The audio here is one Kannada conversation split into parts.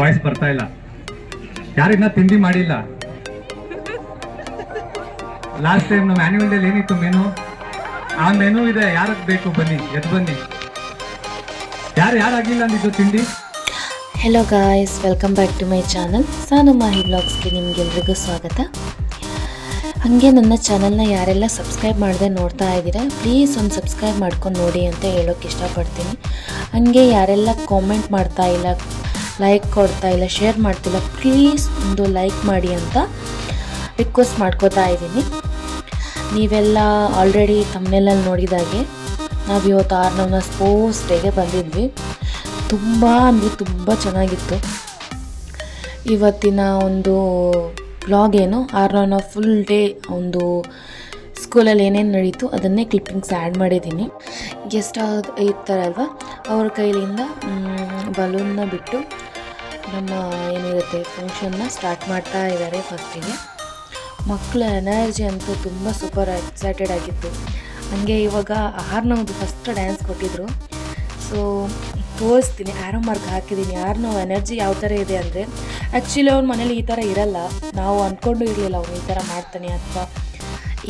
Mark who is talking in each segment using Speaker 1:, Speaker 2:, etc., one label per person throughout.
Speaker 1: ವಾಯ್ಸ್ ಬರ್ತಾ ಇಲ್ಲ. ಯಾರಿನ್ನ ತಿಂಡಿ ಮಾಡಿಲ್ಲ? ಲಾಸ್ಟ್ ಟೈಮ್ ನಮ್ಮ ಆನ್ಯುವಲ್ ಡೇಲಿ ಏನಿತ್ತು ಮೆನು ಆ ಮೆನು ಇದೆ ಯಾರಕ್ಕೆ ಬೇಕು ಬನ್ನಿ ಎದ್ದು ಬನ್ನಿ. ಯಾರು ಯಾರಾಗಿಲ್ಲ ಅಂದಿದ್ದು ತಿಂಡಿ?
Speaker 2: Hello guys welcome back to my channel Sanu Mahi ಬ್ಲಾಗ್ಸ್ಗೆ ನಿಮಗೆಲ್ರಿಗೂ ಸ್ವಾಗತ. ಹಾಗೆ ನನ್ನ ಚಾನಲ್ನ ಯಾರೆಲ್ಲ ಸಬ್ಸ್ಕ್ರೈಬ್ ಮಾಡದೆ ನೋಡ್ತಾ ಇದ್ದೀರಾ ಪ್ಲೀಸ್ ಒಂದು ಸಬ್ಸ್ಕ್ರೈಬ್ ಮಾಡ್ಕೊಂಡು ನೋಡಿ ಅಂತ ಹೇಳೋಕ್ಕೆ ಇಷ್ಟಪಡ್ತೀನಿ. ಹಾಗೆ ಯಾರೆಲ್ಲ ಕಾಮೆಂಟ್ ಮಾಡ್ತಾ ಇಲ್ಲ ಲೈಕ್ ಕೊಡ್ತಾ ಇಲ್ಲ ಶೇರ್ ಮಾಡ್ತಿಲ್ಲ ಪ್ಲೀಸ್ ಒಂದು ಲೈಕ್ ಮಾಡಿ ಅಂತ ರಿಕ್ವೆಸ್ಟ್ ಮಾಡ್ಕೋತಾ ಇದ್ದೀನಿ. ನೀವೆಲ್ಲ ಆಲ್ರೆಡಿ ತಮ್ಮನೆಲ್ಲಲ್ಲಿ ನೋಡಿದಾಗೆ ನಾವು ಇವತ್ತು ಆರ್ನವ್ನ ಸ್ಪೋರ್ಟ್ಸ್ ಡೇಗೆ ಬಂದಿದ್ವಿ. ತುಂಬ ಅಂದರೆ ತುಂಬ ಚೆನ್ನಾಗಿತ್ತು. ಇವತ್ತಿನ ಒಂದು ಬ್ಲಾಗ್ ಏನು? ಆರ್ನವ್ನ ಫುಲ್ ಡೇ ಒಂದು ಸ್ಕೂಲಲ್ಲಿ ಏನೇನು ನಡೀತು ಅದನ್ನೇ ಕ್ಲಿಪ್ಪಿಂಗ್ಸ್ ಆ್ಯಡ್ ಮಾಡಿದ್ದೀನಿ. ಗೆಸ್ಟ್ ಇರ್ತಾರಲ್ವ ಅವ್ರ ಕೈಲಿಂದ ಬಲೂನ್ನ ಬಿಟ್ಟು ನಮ್ಮ ಏನಿರುತ್ತೆ ಫಂಕ್ಷನ್ನ ಸ್ಟಾರ್ಟ್ ಮಾಡ್ತಾ ಇದ್ದಾರೆ ಫಸ್ಟಿಗೆ. ಮಕ್ಕಳ ಎನರ್ಜಿ ಅಂತೂ ತುಂಬ ಸೂಪರ್ ಎಕ್ಸೈಟೆಡ್ ಆಗಿತ್ತು. ಹಂಗೆ ಇವಾಗ ಆರ್ನವ್ದು ಫಸ್ಟ್ ಡ್ಯಾನ್ಸ್ ಕೊಟ್ಟಿದ್ರು. ಸೊ, ತೋರಿಸ್ತೀನಿ ಆ್ಯರೋ ಮಾರ್ಕ್ ಹಾಕಿದ್ದೀನಿ ಯಾರು ಎನರ್ಜಿ ಯಾವ ಥರ ಇದೆ ಅಂದರೆ ಆ್ಯಕ್ಚುಲಿ ಅವ್ನ ಮನೇಲಿ ಈ ಥರ ಇರಲ್ಲ. ನಾವು ಅಂದ್ಕೊಂಡು ಇರಲಿಲ್ಲ, ಅವನು ಈ ಥರ ಮಾಡ್ತಾನೆ ಅಥವಾ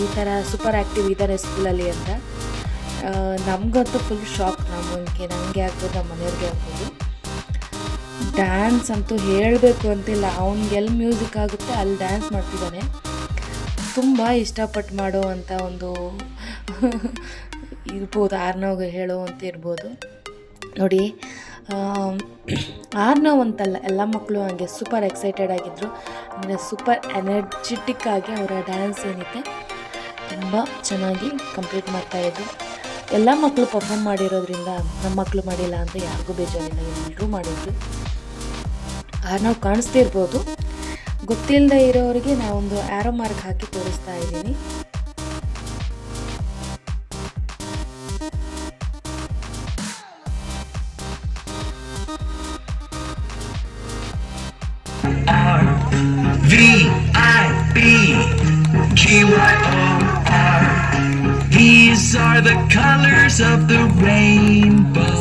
Speaker 2: ಈ ಥರ ಸೂಪರ್ ಆ್ಯಕ್ಟಿವ್ ಇದ್ದಾರೆ ಸ್ಕೂಲಲ್ಲಿ ಅಂತ. ನಮಗಂತೂ ಫುಲ್ ಶಾಕ್, ನಮಗೆ, ನನಗೆ ಆಗ್ಬೋದು ನಮ್ಮ ಮನೆಯವ್ರಿಗೆ ಆಗ್ಬೋದು. ಡ್ಯಾನ್ಸ್ ಅಂತೂ ಹೇಳಬೇಕು ಅಂತಿಲ್ಲ. ಅವ್ನಿಗೆ ಎಲ್ಲಿ ಮ್ಯೂಸಿಕ್ ಆಗುತ್ತೆ ಅಲ್ಲಿ ಡ್ಯಾನ್ಸ್ ಮಾಡ್ತಿದ್ದಾನೆ. ತುಂಬ ಇಷ್ಟಪಟ್ಟು ಮಾಡೋ ಅಂಥ ಒಂದು ಇರ್ಬೋದು, ಆರ್ನವ್ಗೆ ಹೇಳೋ ಅಂತ ಇರ್ಬೋದು. ನೋಡಿ ಆರ್ನವ್ ಅಂತಲ್ಲ, ಎಲ್ಲ ಮಕ್ಕಳು ಹಂಗೆ ಸೂಪರ್ ಎಕ್ಸೈಟೆಡ್ ಆಗಿದ್ದರು ಅಂದರೆ ಸೂಪರ್ ಎನರ್ಜೆಟಿಕ್ ಆಗಿ ಅವರ ಡ್ಯಾನ್ಸ್ ಏನಿದೆ, ತುಂಬ ಚೆನ್ನಾಗಿ ಕಂಪ್ಲೀಟ್ ಮಾಡ್ತಾಯಿದ್ರು ಎಲ್ಲ ಮಕ್ಕಳು ಪರ್ಫಾರ್ಮ್ ಮಾಡಿರೋದ್ರಿಂದ, ನಮ್ಮ ಮಕ್ಕಳು ಮಾಡಿಲ್ಲ ಅಂತ ಯಾರಿಗೂ ಬೇಜಾರಿಲ್ಲ ಎಲ್ಲರೂ ಮಾಡಿದ್ರು. ನಾವು ಕಾಣಿಸ್ತಿರ್ಬೋದು ಗೊತ್ತಿಲ್ಲದೆ ಇರೋರಿಗೆ ನಾವೊಂದು ಆ್ಯರೋ ಮಾರ್ಕ್ ಹಾಕಿ ತೋರಿಸ್ತಾ ಇದ್ದೀನಿ.
Speaker 3: These are the colors of the rainbow.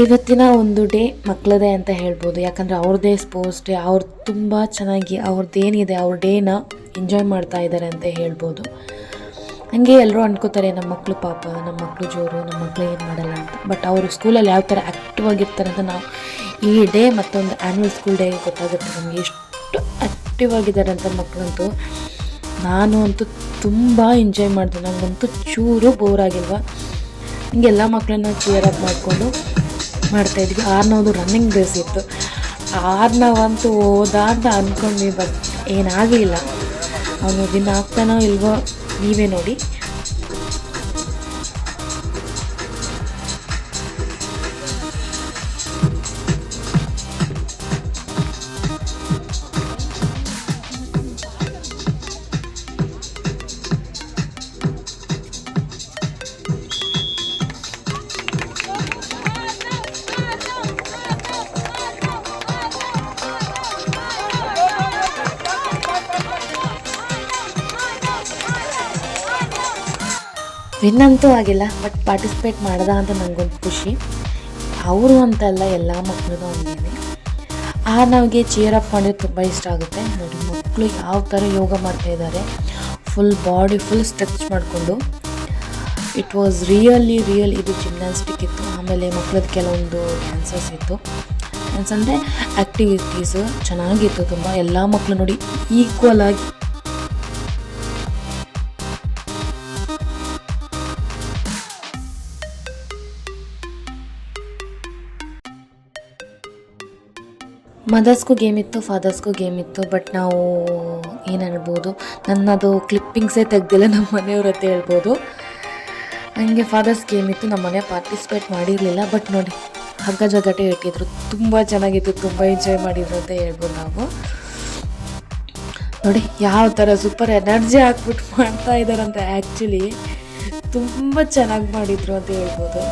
Speaker 2: ಇವತ್ತಿನ ಒಂದು ಡೇ ಮಕ್ಕಳದೇ ಅಂತ ಹೇಳ್ಬೋದು. ಯಾಕಂದರೆ ಅವ್ರದ್ದೇ ಸ್ಪೋರ್ಟ್ಸ್ ಡೇ ಅವ್ರು ತುಂಬ ಚೆನ್ನಾಗಿ ಅವ್ರದ್ದೇನಿದೆ ಅವ್ರ ಡೇನ ಎಂಜಾಯ್ ಮಾಡ್ತಾ ಇದ್ದಾರೆ ಅಂತ ಹೇಳ್ಬೋದು. ಹಾಗೆ ಎಲ್ಲರೂ ಅನ್ಕೋತಾರೆ, ನಮ್ಮ ಮಕ್ಕಳು ಪಾಪ, ನಮ್ಮ ಮಕ್ಕಳು ಜೋರು, ನಮ್ಮ ಮಕ್ಕಳು ಏನು ಮಾಡಲ್ಲ ಅಂತ. ಬಟ್ ಅವರು ಸ್ಕೂಲಲ್ಲಿ ಯಾವ ಥರ ಆ್ಯಕ್ಟಿವ್ ಆಗಿರ್ತಾರೆ ಅಂತ ನಾವು ಈ ಡೇ ಮತ್ತೊಂದು ಆ್ಯನ್ಯುವಲ್ ಸ್ಕೂಲ್ ಡೇ ಗೊತ್ತಾಗುತ್ತೆ ನಮಗೆ. ಎಷ್ಟು ಆ್ಯಕ್ಟಿವ್ ಆಗಿದ್ದಾರೆ ಅಂತ ಮಕ್ಕಳಂತೂ ನಾನು ಅಂತೂ ತುಂಬ ಎಂಜಾಯ್ ಮಾಡಿದೆ. ನನಗಂತೂ ಚೂರು ಬೋರ್ ಆಗಿಲ್ವ? ಹಿಂಗೆಲ್ಲ ಮಕ್ಕಳನ್ನ ಚೇರ್ ಅಪ್ ಮಾಡಿಕೊಂಡು ಮಾಡ್ತಾಯಿದ್ವಿ ಆರ್ನವ್ದು ರನ್ನಿಂಗ್ ರೇಸ್ ಇತ್ತು. ಆರ್ನವಂತೂ ಹೋದ ಅಂತ ಅಂದ್ಕೊಂಡ್ವಿ ಬಟ್ ಏನಾಗಲಿಲ್ಲ ಅವನು ದಿನ ಆಗ್ತಾನೋ ಇಲ್ವೋ ನೀವೇ ನೋಡಿ. ವಿನ್ ಅಂತೂ ಆಗಿಲ್ಲ ಬಟ್ ಪಾರ್ಟಿಸಿಪೇಟ್ ಮಾಡ್ದ ಅಂತ ನನಗೊಂದು ಖುಷಿ. ಅವರು ಅಂತಲ್ಲ ಎಲ್ಲ ಮಕ್ಕಳು ಹಂಗೇನೆ ಆ ನಮಗೆ ಚೇರ್ ಅಪ್ ಮಾಡಿದ್ರೆ ತುಂಬ ಇಷ್ಟ ಆಗುತ್ತೆ. ನೋಡಿ ಮಕ್ಕಳು ಯಾವ ಥರ ಯೋಗ ಮಾಡ್ತಾ ಇದ್ದಾರೆ ಫುಲ್ ಬಾಡಿ ಫುಲ್ ಸ್ಟ್ರೆಚ್ ಮಾಡಿಕೊಂಡು. ಇಟ್ ವಾಸ್ ರಿಯಲಿ ರಿಯಲ್ ಇದು ಜಿಮ್ನಾಸ್ಟಿಕ್ ಇತ್ತು. ಆಮೇಲೆ ಮಕ್ಕಳದ್ದು ಕೆಲವೊಂದು ಡ್ಯಾನ್ಸಸ್ ಇತ್ತು. ಡ್ಯಾನ್ಸ್ ಅಂದರೆ ಆ್ಯಕ್ಟಿವಿಟೀಸು ಚೆನ್ನಾಗಿತ್ತು ತುಂಬ. ಎಲ್ಲ ಮಕ್ಕಳು ನೋಡಿ ಈಕ್ವಲ್ ಆಗಿ ಮದರ್ಸ್ಗೂ ಗೇಮ್ ಇತ್ತು ಫಾದರ್ಸ್ಗೂ ಗೇಮ್ ಇತ್ತು ಬಟ್ ನಾವು ಏನು ಹೇಳ್ಬೋದು, ನನ್ನದು ಕ್ಲಿಪ್ಪಿಂಗ್ಸೇ ತೆಗ್ದಿಲ್ಲ ನಮ್ಮ ಮನೆಯವ್ರ ಹತ್ರ ಹೇಳ್ಬೋದು. ನನಗೆ ಫಾದರ್ಸ್ ಗೇಮ್ ಇತ್ತು ನಮ್ಮ ಮನೆ ಪಾರ್ಟಿಸಿಪೇಟ್ ಮಾಡಿರಲಿಲ್ಲ, ಬಟ್ ನೋಡಿ, ಹಗ್ಗ ಜಗಟೆ ಇಟ್ಟಿದ್ರು. ತುಂಬ ಚೆನ್ನಾಗಿತ್ತು, ತುಂಬ ಎಂಜಾಯ್ ಮಾಡಿದ್ರು ಅಂತ ಹೇಳ್ಬೋದು ನಾವು. ನೋಡಿ, ಯಾವ ಥರ ಸೂಪರ್ ಎನರ್ಜಿ ಹಾಕ್ಬಿಟ್ಟು ಮಾಡ್ತಾ ಇದ್ದಾರಂತ ಆ್ಯಕ್ಚುಲಿ ತುಂಬ ಚೆನ್ನಾಗಿ ಮಾಡಿದರು ಅಂತ ಹೇಳ್ಬೋದು.